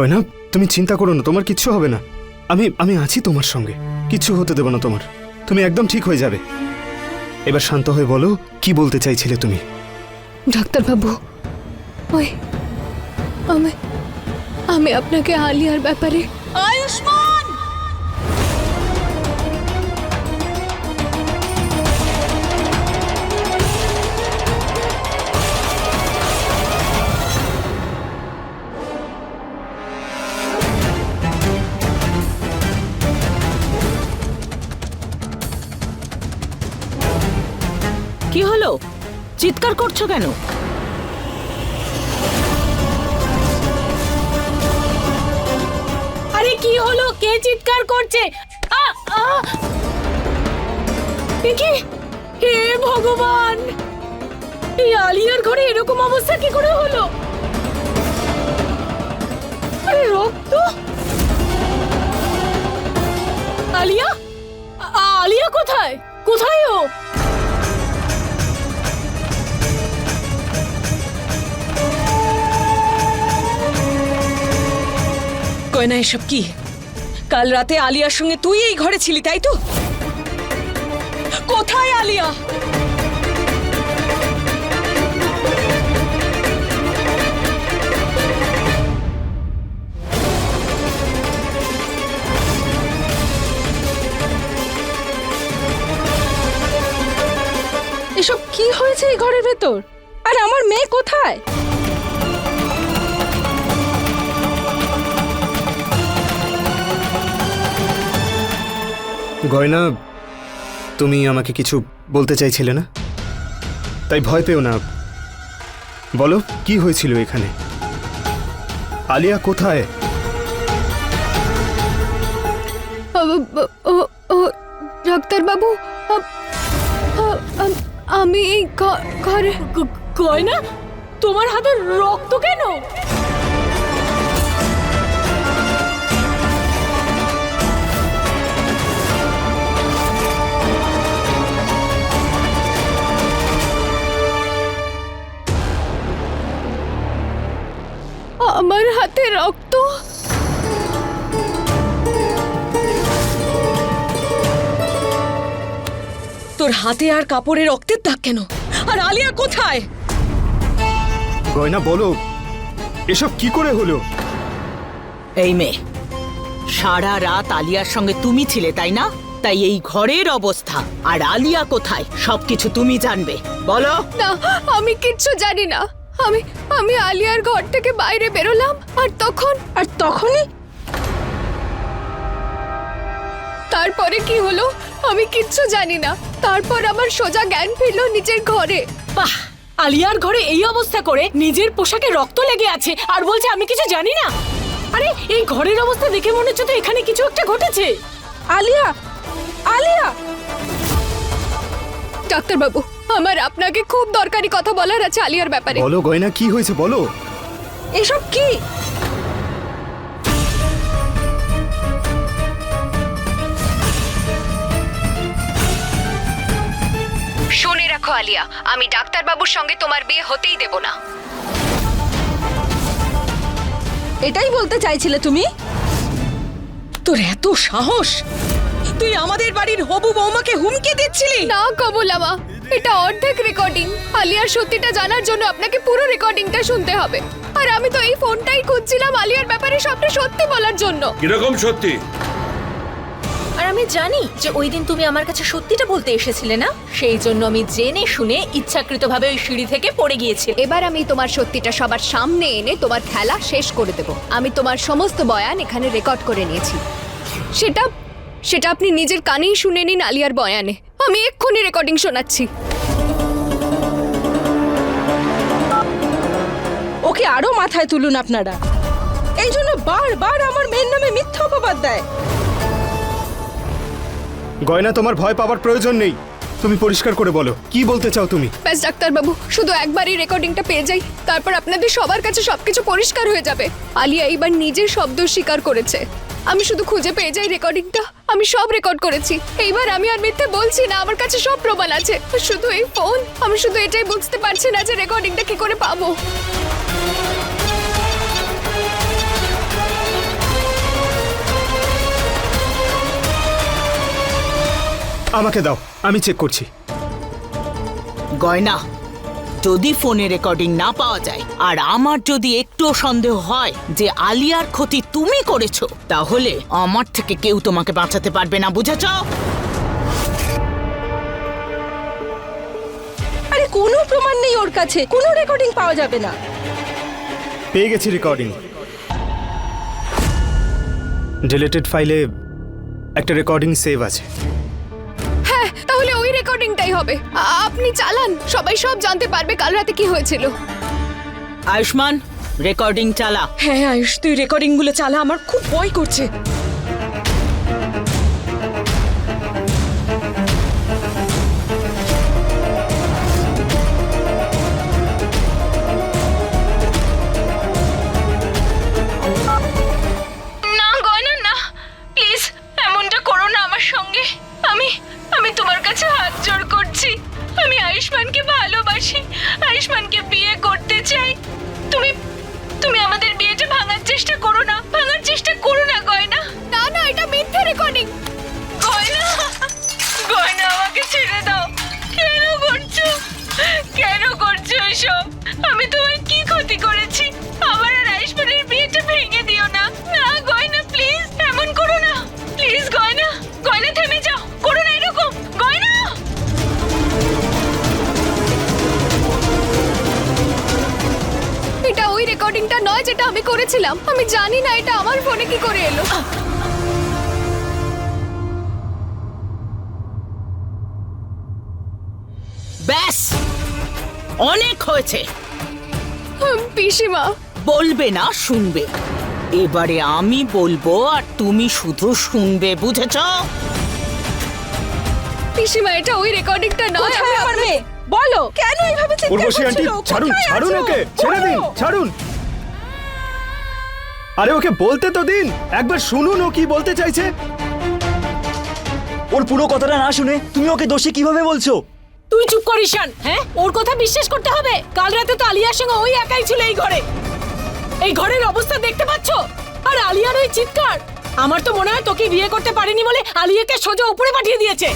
গয়না, তুমি চিন্তা করো না, তোমার কিচ্ছু হবে না। আমি আমি আছি তোমার সঙ্গে, কিচ্ছু হতে দেবো না তোমার। তুমি একদম ঠিক হয়ে যাবে। এবার শান্ত হয়ে বলো, কি বলতে চাইছিলে তুমি? ডাক্তারবাবু, ওই, আমি আমি আপনাকে আলিয়ার ব্যাপারে কি হলো? চিৎকার করছ কেন? আরে কি হলো? কে চিৎকার করছে? হে ভগবান! এই আলিয়ার ঘরে এরকম অবস্থা কি করে হলো? আরে রক্ত! আলিয়া? আলিয়া কোথায়? কোথায় ও? গয়না এসব কি? কাল রাতে আলিয়ার সঙ্গে তুই এই ঘরে ছিলি, তাই তো? কোথায় আলিয়া? এসব কি হয়েছে এই ঘরের ভেতর? আর আমার মেয়ে কোথায়? গয়না তুমি আমাকে কিছু বলতে চাইছিলে না? তাই ভয় পেও না। বলো কি হয়েছিল এখানে? আলিয়া কোথায়? ডাক্তারবাবু আমি ঘরে গয়না? তোমার হাতে রক্ত কেন? আমার হাতে রক্ত। তোর হাতে আর কাপড়ে রক্তের দাগ কেন? আর আলিয়া কোথায়? গয়না বলো। এসব কি করে হলো? এই মেয়ে সারা রাত আলিয়ার সঙ্গে তুমি ছিলে তাই না? তাই এই ঘরের অবস্থা। আর আলিয়া কোথায়? সবকিছু তুমি জানবে। বলো। না আমি কিচ্ছু জানি না। আমি আমি আলিয়ার ঘর থেকে বাইরে বেরোলাম আর তখন? আর তখনই? তারপরে কি হলো? আমি কিচ্ছু জানি না। তারপর আমার সোজা জ্ঞান ফিরলো নিজের ঘরে। বাহ! আলিয়ার ঘরে এই অবস্থা করে নিজের পোশাকে রক্ত লেগে আছে আর বলছে আমি কিছু জানি না। আরে এই ঘরের অবস্থা দেখে মনে হচ্ছে তো এখানে কিছু একটা ঘটেছে। আলিয়া! আলিয়া! ডাক্তারবাবু আমার আপনাকে খুব দরকারি কথা বলার আছে আলিয়ার ব্যাপারে। বলো গয়না কি হয়েছে বলো? এসব কি? শুনে রাখো আলিয়া আমি ডাক্তারবাবুর সঙ্গে তোমার বিয়ে হতেই দেব না। এটাই বলতে চাইছিলে তুমি? তোর এত সাহস! তুই আমাদের বাড়ির হবু বৌমাকে হুমকি দিচ্ছিলি? না কমলামা। এটা অর্ধেক রেকর্ডিং আলিয়ার সত্যিটা জানার জন্য আপনাকে পুরো রেকর্ডিংটা শুনতে হবে। আর আমি তো এই ফোনটাই খুঁজছিলাম আলিয়ার ব্যাপারে সবটা সত্যি বলার জন্য। কীরকম সত্যি? আর আমি জানি যে ওই দিন তুমি আমার কাছে সত্যিটা বলতে এসেছিলে না? সেই জন্য আমি জেনে শুনে ইচ্ছাকৃতভাবে ওই সিঁড়ি থেকে পড়ে গিয়েছিল এবার আমি তোমার সত্যিটা সবার সামনে এনে তোমার খেলা শেষ করে দেব। আমি তোমার সমস্ত বয়ান এখানে রেকর্ড করে নিয়েছি। সেটা সেটা আপনি নিজের কানেই শুনে নিন আলিয়ার বয়ানে। আমি এক্ষুনি রেকর্ডিং শোনাচ্ছি। ওকে আরও মাথায় তুলুন আপনারা। এই জন্য বারবার আমার মেয়ের নামে মিথ্যা অপবাদ দেয়। গয়না তোমার ভয় পাওয়ার প্রয়োজন নেই। তুমি পরিষ্কার করে বলো কি বলতে চাও তুমি? ব্যাস ডাক্তারবাবু শুধু একবারই রেকর্ডিংটা পেয়ে যাই তারপর আপনাদের সবার কাছে সবকিছু পরিষ্কার হয়ে যাবে। আলিয়া এইবার নিজের শব্দ স্বীকার করেছে। আমি শুধু খুঁজে পেয়ে যাই রেকর্ডিংটা আমি সব রেকর্ড করেছি। এইবার আমি আর মিথ্যে বলছি না আমার কাছে সব প্রমাণ আছে। শুধু এই ফোন আমি শুধু এটাই বুঝতে পারছি না যে রেকর্ডিংটা কি করে পাবো। আমাকে দাও আমি চেক করছি। গয়না যদি ফোনে রেকর্ডিং না পাওয়া যায় আর আমার যদি একটু সন্দেহ হয় যে আলিয়ার ক্ষতি তুমি করেছ তাহলে আমার থেকে কেউ তোমাকে বাঁচাতে পারবে না বুঝেছ? আরে কোনো প্রমাণ নেই ওর কাছে কোনো রেকর্ডিং পাওয়া যাবে না। পেয়ে গেছি রেকর্ডিং ডিলেটেড ফাইলে একটা রেকর্ডিং সেভ আছে। হ্যাঁ তাহলে ওই রেকর্ডিংটাই হবে। আপনি চালান। সবাই সব জানতে পারবে কাল রাতে কি হয়েছিল। আয়ুষ্মান রেকর্ডিং চালা। হ্যাঁ আয়ুষ তুই রেকর্ডিংগুলো চালা। আমার খুব ভয় করছে। আমি আমি তোমার কাছে হাত জোড় করছি। আমি আয়ুষ্মানকে ভালোবাসি। আয়ুষ্মানকে বিয়ে করতে করেছিলাম আমি জানি না এটা আমার ফোনে কি করে এলো। ব্যাস অনেক হয়েছে। পিসিমা। বলবে না শুনবে। এবারে আমি বলব আর তুমি শুধু শুনবে বুঝেছ? পিসিমা এটা ওই রেকর্ডিংটা নয় আমি আমার মেয়ে? বলো কেন এইভাবে চিৎকার করছিল? ছাড়ুন ছাড়ুন ওকে ছেড়ে দিন ছাড়ুন। আরে ওকে বলতে তো দিন। একবার শুনুন ও কি বলতে চাইছে। ওর পুরো কথাটা না শুনে তুমি ওকে দোষী কীভাবে বলছো? তুই চুপ কর ঈশান হ্যাঁ? ওর কথা বিশ্বাস করতে হবে। কাল রাতে তো আলিয়ার সঙ্গে ওই একাই ছিল এই ঘরে। এই ঘরের অবস্থা দেখতে পাচ্ছ? আর আলিয়ার ওই চিৎকার। আমার তো মনে হয় তোকে বিয়ে করতে পারেনি বলে আলিয়াকে সোজা উপরে পাঠিয়ে দিয়েছে।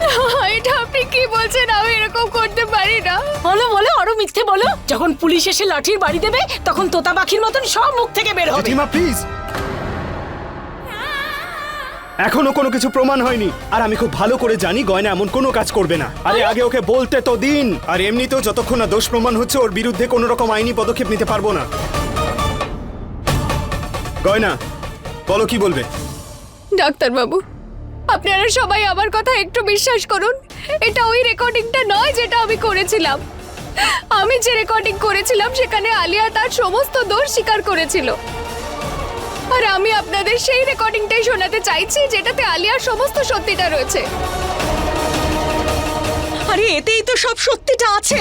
এটা আপনি কি বলছেন? আমি এরকম করতে পারি না। বলো বলো আরও মিথ্যে বলো। যখন পুলিশ এসে লাঠির বাড়ি দেবে তখন তোতা পাখির মতন সব মুখ থেকে বের হবে। জেঠিমা প্লিজ এখনও কোনো কিছু প্রমাণ হয়নি। আর আমি খুব ভালো করে জানি গয়না এমন কোনো কাজ করবে না। আরে আগে ওকে বলতে তো দিন। আর এমনিতেও যতক্ষণ না দোষ প্রমাণ হচ্ছে ওর বিরুদ্ধে কোনো রকম আইনি পদক্ষেপ নিতে পারব না। গয়না বলো কি বলবে? ডাক্তার বাবু আপনারা সবাই আমার কথা একটু বিশ্বাস করুন। এটা ওই রেকর্ডিংটা নয় যেটা আমি করেছিলাম। আমি যে রেকর্ডিং করেছিলাম সেখানে আলিয়া তার সমস্ত দোষ স্বীকার করেছিল। আর আমি আপনাদের সেই রেকর্ডিংটাই শোনাতে চাইছি যেটাতে আলিয়ার সমস্ত সত্যিটা রয়েছে। আরে এতেই তো সব সত্যিটা আছে।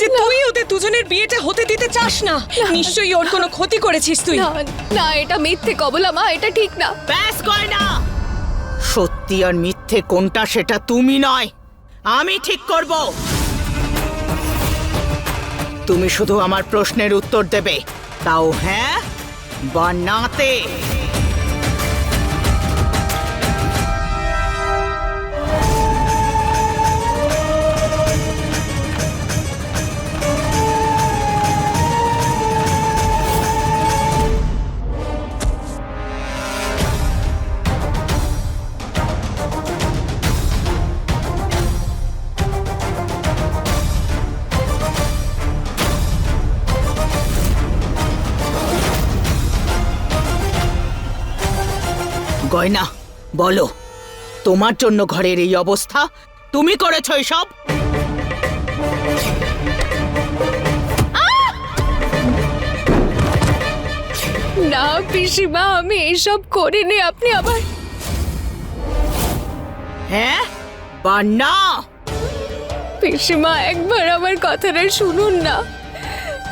যে তুই ওদের দুজনের বিয়েটা হতে দিতে চাস না নিশ্চয়ই ওর কোনো ক্ষতি করেছিস তুই। না না এটা মিথ্যে কবলা মা এটা ঠিক না। ব্যাস গয়না! সত্যি আর মিথ্যে কোনটা সেটা তুমি নয়। আমি ঠিক করব। তুমি শুধু আমার প্রশ্নের উত্তর দেবে। তাও হ্যাঁ বা নাতে। গয়না বলো তোমার জন্য ঘরের এই অবস্থা? তুমি করেছ এসব? না পিসিমা আমি এসব করিনি আপনি আবার হ্যাঁ? বা না। পিসিমা একবার আমার কথাটা শুনুন না।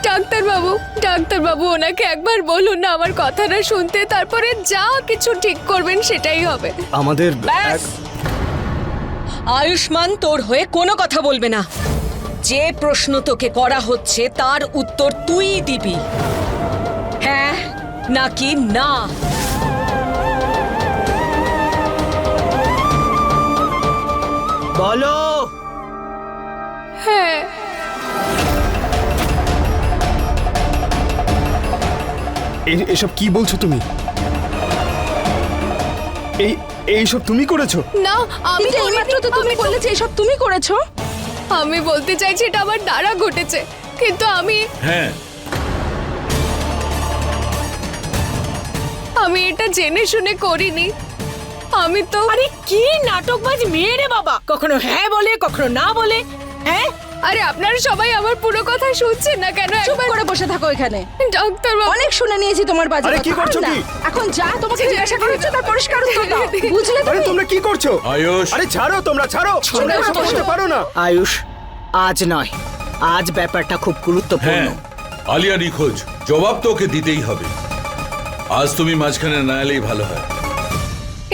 ডাক্তার বাবু ডাক্তার বাবু ওনাকে একবার বলুন না আমার কথাটা শুনতে তারপরে যা কিছু ঠিক করবেন সেটাই হবে। আমাদের ব্যাস। আয়ুষ্মান তোর হয়ে কোনো কথা বলবে না। যে প্রশ্ন তোকে করা হচ্ছে তার উত্তর তুই দিবি। হ্যাঁ নাকি না? বলো। হ্যাঁ। এসব কি বলছো তুমি? এই এইসব তুমি করেছ? না আমি এইমাত্র তো তুমি বললে যে এসব তুমি করেছ? আমি বলতে চাইছি এটা আমার দ্বারা ঘটেছে। কিন্তু আমি হ্যাঁ। আমি এটা জেনে শুনে করিনি। আমি তো আরে কি নাটকবাজ মেয়ে রে বাবা! কখনো হ্যাঁ বলে কখনো না বলে হ্যাঁ? আরে আপনারা সবাই আমার পুরো কথা শুনছেন না কেন? চুপ করে বসে থাকো এখানে। ডাক্তার বাবু অনেক শুনে নিয়েছি তোমার বাজে আরে কি করছ কি? এখন যা তোমাকে জিজ্ঞাসা করেছ তার পরিষ্কার উত্তর দাও। বুঝলে আরে তোমরা কি করছ? আয়ুষ। আরে ছাড়ো তোমরা ছাড়ো। তোমরা করতে পারো না। আয়ুষ আজ নয়। আজ ব্যাপারটা খুব গুরুত্বপূর্ণ। হ্যাঁ আলিয়া নিখোঁজ। জবাব তো ওকে দিতেই হবে। আজ তুমি মাঝখানে না এলেই ভালো হয়।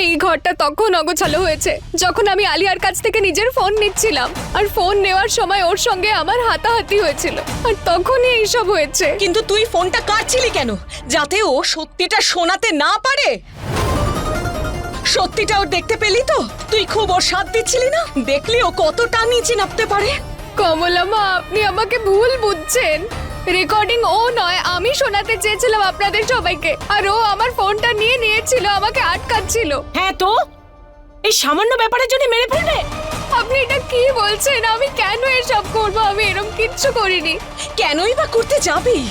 এই ঘরটা তখন অগোছালো হয়েছে। যখন আমি আলিয়ার কাছ থেকে নিজের ফোন নিচ্ছিলাম আর ফোন নেওয়ার সময় ওর সঙ্গে আমার হাতাহাতি হয়েছিল আর তখনই এইসব হয়েছে। কিন্তু তুই ফোনটা কাটছিলি কেন? যাতে ও সত্যিটা শোনাতে না পারে? সত্যিটা ওর দেখতে পেলি তো? তুই খুব ওর সাথ দিচ্ছিলি না? দেখলি ও কতটা নিচে নামতে পারে? কমলা মা আপনি আমাকে ভুল বুঝছেন। রেকর্ডিং ও নয় আমি শোনাতে চেয়েছিলাম আপনাদের সবাইকে। আর ও আমার ফোনটা নিয়ে নিয়েছিল আমাকে আটকাচ্ছিল। হ্যাঁ তো? এই সামান্য ব্যাপারের জন্য মেরে ফেলবে আপনি এটা কি বলছেন? আমি কেন এসব করব? আমি এরকম কিচ্ছু করিনি। কেনই বা করতে যাবি?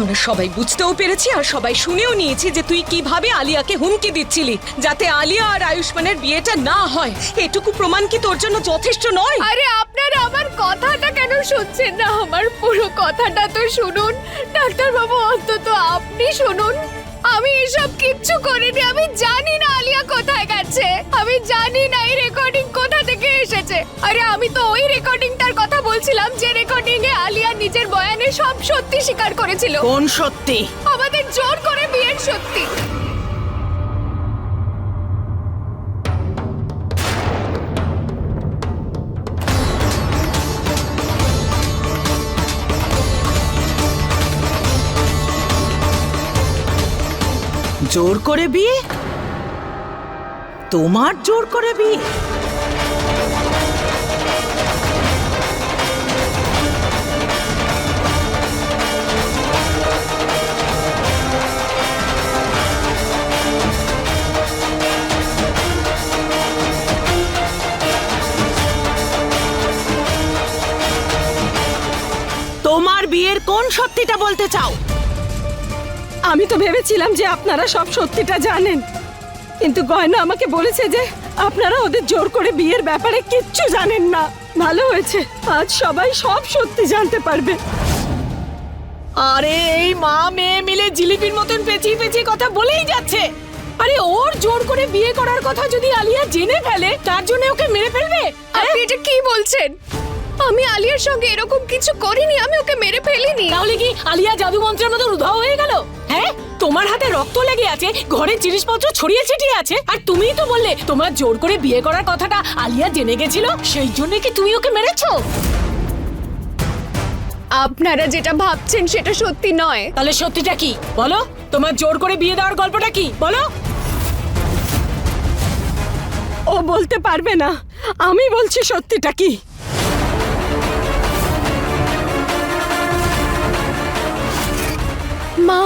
আমরা সবাই বুঝতেও পেরেছি আর সবাই শুনেও নিয়েছি যে তুই কীভাবে আলিয়াকে হুমকি দিচ্ছিলি, যাতে আলিয়া আর আয়ুষ্মানের বিয়েটা না হয়। এটুকু প্রমাণ কি তোর জন্য যথেষ্ট নয়? আরে আপনারা আমার কথাটা কেন শুনছেন না? আমার পুরো কথাটা তো শুনুন। ডাক্তারবাবু, অন্তত আপনি শুনুন। আমি এসব কিচ্ছু করিনি আমি জানি না আলিয়া কোথায় গেছে। আমি জানি না এই রেকর্ডিং কোথা থেকে এসেছে। আরে আমি তো ওই রেকর্ডিংটার কথা বলছিলাম যে রেকর্ডিং এ আলিয়া নিজের বয়ানে সব সত্যি স্বীকার করেছিল। কোন সত্যি? আমাদের জোর করে বিয়ের সত্যি। জোর করে বিয়ে? তোমার জোর করে বিয়ে? তোমার বিয়ের কোন সত্যিটা বলতে চাও? আমি তো ভেবেছিলাম যে আপনারা সব সত্যিটা জানেন। কিন্তু গয়না আমাকে বলেছে যে আপনারা ওদের জোর করে বিয়ের ব্যাপারে কিচ্ছু জানেন না। ভালো হয়েছে। আজ সবাই সব সত্যি জানতে পারবে। আরে এই মা মেয়ে মিলে জিলিপির মতন পেঁচিয়ে পেঁচিয়ে কথা বলেই যাচ্ছে। আরে ওর জোর করে বিয়ে করার কথা যদি আলিয়া জেনে ফেলে তার জন্য ওকে মেরে ফেলবে? আপনি এটা কি বলছেন? আমি আলিয়ার সঙ্গে এরকম কিছু করিনি আমি ওকে মেরে ফেলিনি। তাহলে কি আলিয়া জাদু মন্ত্রের মতো উধাও হয়ে গেল? হ্যাঁ? তোমার হাতে রক্ত লেগে আছে ঘরের জিনিসপত্র ছড়িয়ে ছিটিয়ে আছে আর তুমিই তো বললে তোমার জোর করে বিয়ে করার কথাটা আলিয়া জেনে গেছিল সেই জন্য কি তুমি ওকে মেরেছো? আপনারা যেটা ভাবছেন সেটা সত্যি নয়। তাহলে সত্যিটা কি? বলো তোমার জোর করে বিয়ে দেওয়ার গল্পটা কি? বলো। ও বলতে পারবে না আমি বলছি সত্যিটা কি? মা!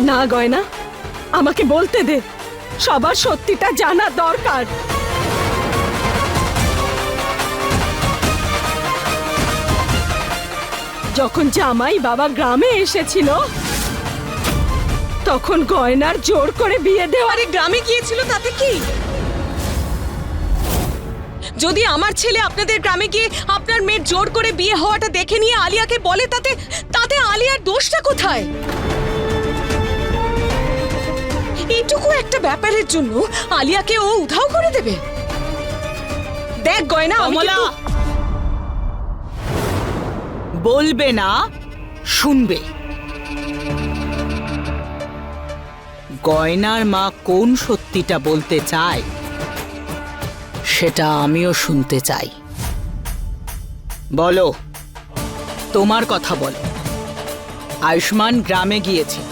না, গয়না, আমাকে বলতে দে। সবার সত্যিটা জানা দরকার। যখন জামাই বাবা গ্রামে এসেছিল, তখন গয়নার জোর করে বিয়ে দেওয়ারে গ্রামে গিয়েছিল তাতে কি? যদি আমার ছেলে আপনাদের গ্রামে গিয়ে আপনার মেয়ের জোর করে বিয়ে হওয়াটা দেখে নিয়ে আলিয়াকে বলে তাতে তাতে আলিয়ার দোষটা কোথায়? এইটুকু একটা ব্যাপারের জন্য আলিয়াকে ও উধাও করে দেবে। দেখ গয়না কিন্তু- বলবে না শুনবে। গয়নার মা কোন সত্যিটা বলতে চায় সেটা আমিও শুনতে চাই। বলো তোমার কথা বলো। আয়ুষ্মান গ্রামে গিয়েছে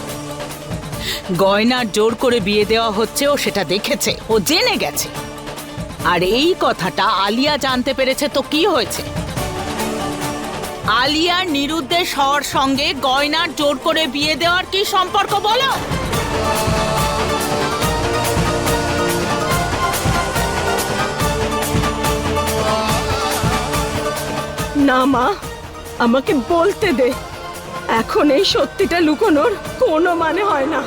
গয়নার জোর করে বিয়ে দেওয়া হচ্ছে, ও সেটা দেখেছে, ও জেনে গেছে। আর এই কথাটা আলিয়া জানতে পেরেছে তো কি হয়েছে? আলিয়ার নিরুদ্দেশ হওয়ার সঙ্গে গয়নার জোর করে বিয়ে দেওয়ার কি সম্পর্ক বলো? না মা, আমাকে বলতে দে। এখন এই সত্যিটা লুকোনোর কোনো মানে হয় না।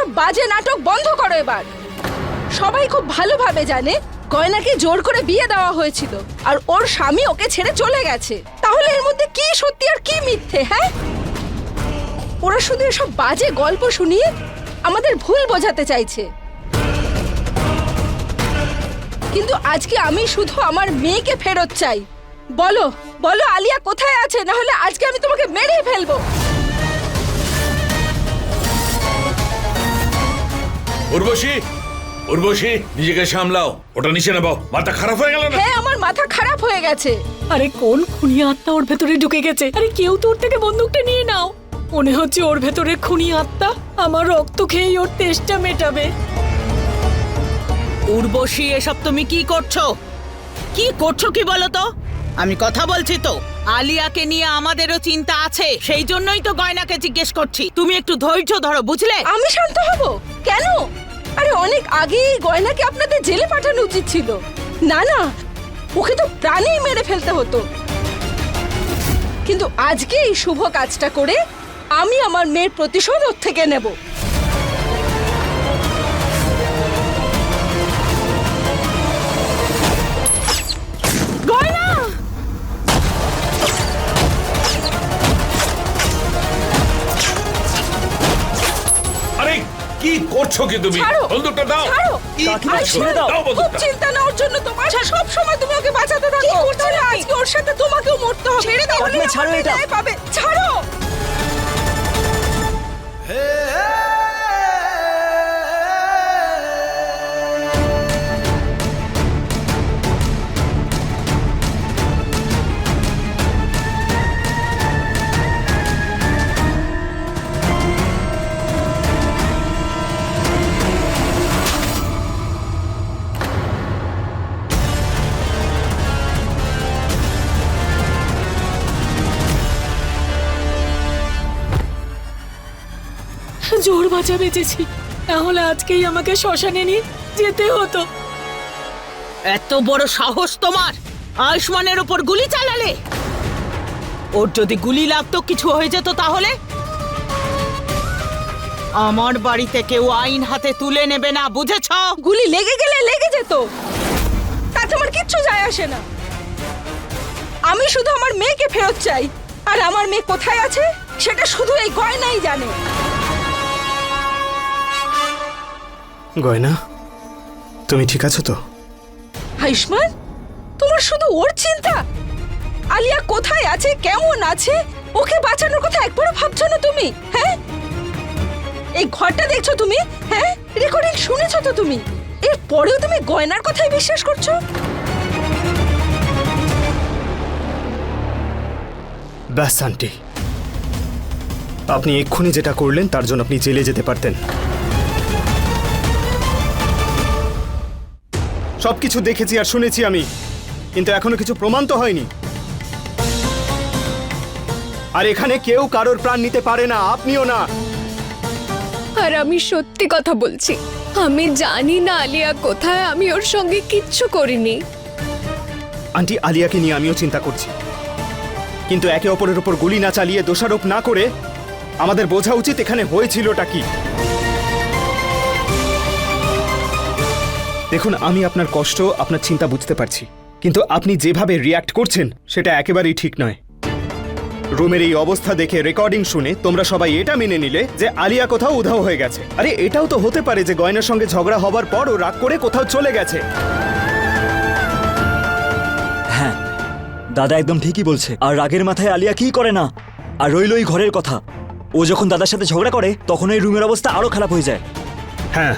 এসব বাজে নাটক বন্ধ করো এবার। সবাই খুব ভালোভাবে জানে গয়নাকে জোর করে বিয়ে দেওয়া হয়েছিল আর ওর স্বামী ওকে ছেড়ে চলে গেছে। তাহলে এর মধ্যে কি সত্যি আর কি মিথ্যে হ্যাঁ? ওরা শুধু এসব বাজে গল্প শুনিয়ে আমাদের ভুল বোঝাতে চাইছে। কিন্তু আজকে আমি শুধু আমার মেয়েকে ফেরত চাই। বলো বলো আলিয়া কোথায় আছে? না হলে আজকে আমি তোমাকে মেরে ফেলব। উর্বশী উর্বশী নিজেকে সামলাও। ওটা নিচে নেবাও মাথা খারাপ হয়ে গেল না? হ্যাঁ আমার মাথা খারাপ হয়ে গেছে। আরে কোন খুনি আত্মা ওর ভেতরে ঢুকে গেছে? আরে কেউ তো ওর থেকে বন্দুকটা নিয়ে নাও। মনে হচ্ছে ওর ভেতরে খুনি আত্মা আমার রক্ত খেয়েই ওর তেষ্টা মেটাবে। উর্বশী এসব তুমি কি করছ? কি করছ কি বলো তো? আমি কথা বলছি তো। আলিয়াকে নিয়ে আমাদেরও চিন্তা আছে। সেই জন্যই তো গয়নাকে জিজ্ঞেস করছি। তুমি একটু ধৈর্য ধরো বুঝলে? আমি শান্ত হব? কেন? আরে, অনেক আগেই গয়নাকে আপনাদের জেলে পাঠানো উচিত ছিল। না না, ওকে তো প্রাণেই মেরে ফেলতে হতো। কিন্তু আজকে এই শুভ কাজটা করে আমি আমার মেয়ের প্রতিশোধ ওর থেকে নেব। করছ কি তুমি। ছাড়ো। বন্দুকটা দাও। ছাড়ো। কি কাকিমা, করছ? ছেড়ে দাও। দাও খুব বন্দুকটা চিন্তা নেওয়ার জন্য তোমার সব সময় তুমি ওকে বাঁচাতে থাকো। তাহলে আজকে ওর সাথে তোমাকেও মরতে হবে। ছেড়ে দাও। কাকিমা, ছাড়ো এটা। পাবে। বাঁচা বেঁচেছি। তাহলে আজকেই আমাকে শ্মশানে নিয়ে যেতে হতো। এত বড় সাহস তোমার! আয়ুষ্মানের ওপর গুলি চালালে! ওর যদি গুলি লাগতো কিছু হয়ে যেত তাহলে? আমার বাড়িতে কেউ আইন হাতে তুলে নেবে না বুঝেছ? গুলি লেগে গেলে লেগে যেত। তাতে আমার কিচ্ছু যায় আসে না। আমি শুধু আমার মেয়েকে ফেরত চাই। আর আমার মেয়ে কোথায় আছে সেটা শুধু এই গয়নাই জানে। গয়না তুমি ঠিক আছো তো? আয়ুষ্মান তোমার শুধু ওর চিন্তা? আলিয়া কোথায় আছে কেমন আছে? ওকে বাঁচানোর কথা একবারও ভাবছ না তুমি হ্যাঁ? এই ঘরটা দেখছ তুমি হ্যাঁ? রেকর্ডিং শুনেছো তো তুমি? এর পরেও তুমি গয়নার কথাই বিশ্বাস করছ? ব্যাস আন্টি। আপনি এক্ষুনি যেটা করলেন তার জন্য আপনি জেলে যেতে পারতেন। সবকিছু দেখেছি আর শুনেছি আমি। কিন্তু এখনও কিছু প্রমাণ তো হয়নি। আর এখানে কেউ কারোর প্রাণ নিতে পারে না আপনিও না। আর আমি সত্যি কথা বলছি আমি জানি না আলিয়া কোথায় আমি ওর সঙ্গে কিচ্ছু করিনি। আন্টি আলিয়াকে নিয়ে আমিও চিন্তা করছি। কিন্তু একে অপরের উপর গুলি না চালিয়ে দোষারোপ না করে আমাদের বোঝা উচিত এখানে হয়েছিলটা কি। দেখুন আমি আপনার কষ্ট আপনার চিন্তা বুঝতে পারছি। কিন্তু আপনি যেভাবে রিয়াক্ট করছেন সেটা একেবারেই ঠিক নয়। রুমের এই অবস্থা দেখে রেকর্ডিং শুনে তোমরা সবাই এটা মেনে নিলে যে আলিয়া কোথাও উধাও হয়ে গেছে। আরে এটাও তো হতে পারে যে গয়নার সঙ্গে ঝগড়া হবার পরও রাগ করে কোথাও চলে গেছে। হ্যাঁ দাদা একদম ঠিকই বলছে। আর রাগের মাথায় আলিয়া কি করে না? আর রইল ওই ঘরের কথা। ও যখন দাদার সাথে ঝগড়া করে তখন এই রুমের অবস্থা আরও খারাপ হয়ে যায়। হ্যাঁ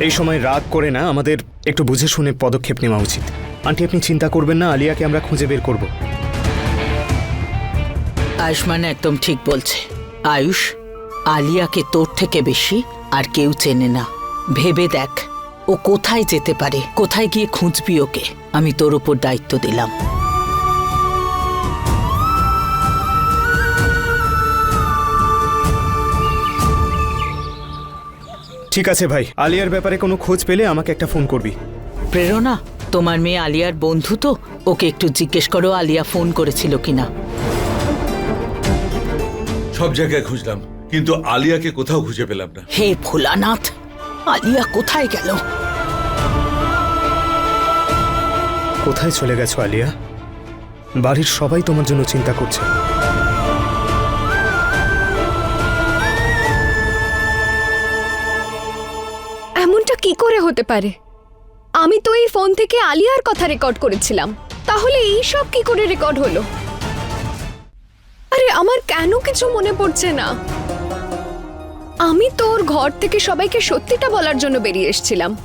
এই সময় রাগ করে না, আমাদের একটু বুঝে শুনে পদক্ষেপ নেওয়া উচিত। আন্টি, আপনি চিন্তা করবেন না, আলিয়াকে আমরা খুঁজে বের করব। আয়ুষ্মান একদম ঠিক বলছে। আয়ুষ, আলিয়াকে তোর থেকে বেশি আর কেউ চেনে না। ভেবে দেখ, ও কোথায় যেতে পারে, কোথায় গিয়ে খুঁজবি ওকে? আমি তোর উপর দায়িত্ব দিলাম। ঠিক আছে ভাই আলিয়ার ব্যাপারে কোনো খোঁজ পেলে আমাকে একটা ফোন করবি। প্রেরণা তোমার মেয়ে আলিয়ার বন্ধু তো? ওকে একটু জিজ্ঞেস করো আলিয়া ফোন করেছিল কিনা। সব জায়গায় খুঁজলাম কিন্তু আলিয়াকে কোথাও খুঁজে পেলাম না। হে ভোলানাথ আলিয়া কোথায় গেল? কোথায় চলে গেছো আলিয়া? বাড়ির সবাই তোমার জন্য চিন্তা করছে। হতে পারে। আমি তো এই ফোন থেকে আলিয়ার কথা রেকর্ড করেছিলাম। তাহলে এই সব কি করে রেকর্ড হলো? আরে, আমার কেন কিছু মনে পড়ছে না? আমি তোর ঘর থেকে সবাইকে সত্যিটা বলার জন্য বেরিয়ে এসেছিলাম।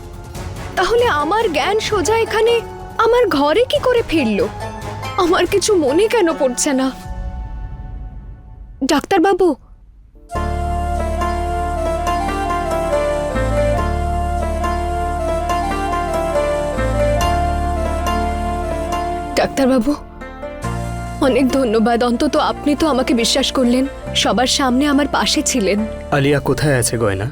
তাহলে আমার জ্ঞান সোজা এখানে আমার ঘরে কি করে ফিরলো? আমার কিছু মনে কেন পড়ছে না? ডাক্তারবাবু ডাক্তারবাবু, অনেক ধন্যবাদ। অন্তত আপনি তো আমাকে বিশ্বাস করলেন। সবার সামনে আমার পাশে ছিলেন। আলিয়া, কোথায় আছে গয়না?